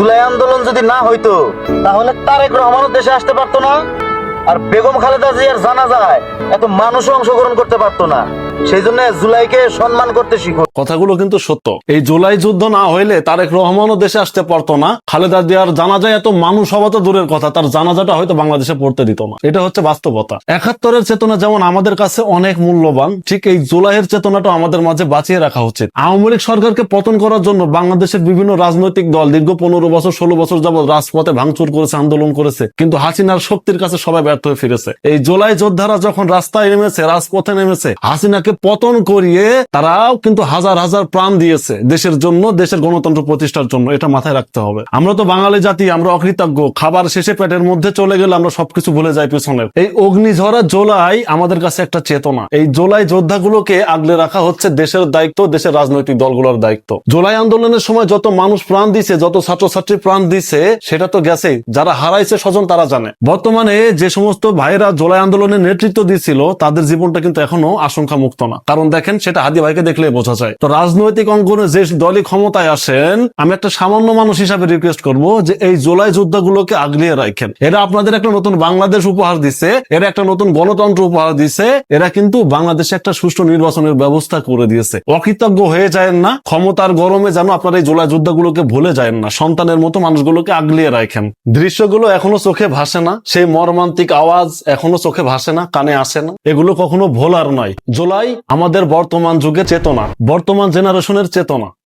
জুলাই আন্দোলন যদি না হইতো, তাহলে তারেক রহমানও দেশে আসতে পারতো না, আর বেগম খালেদা জিয়ার জানা যায়, এত মানুষও অংশগ্রহণ করতে পারতো না। সেই জন্য জুলাইকে সম্মান করতে শিখো। কথাগুলো কিন্তু সত্য। এই জুলাই যুদ্ধ না হইলে তারেক রহমানও দেশে আসতে পারতো না। খালেদা জিয়ার এত মানুষ হওয়া তো দূরের কথা, তার জানাজাটা হয়তো বাংলাদেশে পড়তে দিত না। এটা হচ্ছে বাস্তবতা। একাত্তরের চেতনা যেমন আমাদের কাছে অনেক মূল্যবান, ঠিক এই জুলাইয়ের চেতনাটা আমাদের মাঝে বাঁচিয়ে রাখা উচিত। আওয়ামী লীগ সরকারকে পতন করার জন্য বাংলাদেশের বিভিন্ন রাজনৈতিক দল দীর্ঘ পনেরো বছর, ষোলো বছর যাবত রাজপথে ভাঙচুর করেছে, আন্দোলন করেছে। কিন্তু হাসিনার শক্তির কাছে সবাই ব্যর্থ হয়ে ফিরেছে। এই জুলাই যোদ্ধারা যখন রাস্তায় নেমেছে, রাজপথে নেমেছে, হাসিনাকে পতন করিয়ে তারাও কিন্তু হাজার হাজার প্রাণ দিয়েছে দেশের জন্য, দেশের গণতন্ত্র প্রতিষ্ঠার জন্য। এটা মাথায় রাখতে হবে। আমরা তো বাঙালি জাতি, আমরা অকৃতজ্ঞ। খাবার শেষে পেটের মধ্যে চলে গেলে আমরা সবকিছু ভুলে যাই পিছনের। এই অগ্নিঝরা জোলাই আমাদের কাছে একটা চেতনা। এই জোলাই যোদ্ধাগুলোকে আগলে রাখা হচ্ছে দেশের দায়িত্ব, দেশের রাজনৈতিক দলগুলোর দায়িত্ব। জোলাই আন্দোলনের সময় যত মানুষ প্রাণ দিছে, যত ছাত্রছাত্রী প্রাণ দিছে, সেটা তো গেছেই। যারা হারাইছে স্বজন তারা জানে। বর্তমানে যে সমস্ত ভাইরা জোলাই আন্দোলনের নেতৃত্ব দিছিল, তাদের জীবনটা কিন্তু এখনও আশঙ্কা মুক্ত না। কারণ দেখেন, সেটা হাদি ভাইকে দেখলে বোঝা যায়। তো রাজনৈতিক অঙ্গনে যে দলই ক্ষমতায় আসেন, আমি একটা সামান্য মানুষ হিসাবে রিকোয়েস্ট করব যে এই জোলাই যোদ্ধাগুলোকে আগলিয়ে রাখেন। এরা আপনাদের একটা নতুন বাংলাদেশ উপহার দিছে, এরা একটা নতুন গণতন্ত্র উপহার দিছে, এরা কিন্তু বাংলাদেশে একটা সুষ্ঠু নির্বাচনের ব্যবস্থা করে দিয়েছে। অকৃতজ্ঞ হয়ে যায় না, ক্ষমতার গরমে যেন আপনারা এই জোলাই যোদ্ধাগুলোকে ভুলে যায় না, সন্তানের মতো মানুষগুলোকে আগলিয়ে রাখেন। দৃশ্যগুলো এখনও চোখে ভাসে না, সেই মর্মান্তিক আওয়াজ এখনও চোখে ভাসে না, কানে আসে না। এগুলো কখনো ভোলার নয়। জোলাই আমাদের বর্তমান যুগের চেতনা। বর্তমান জেনারেশনের চেতনা।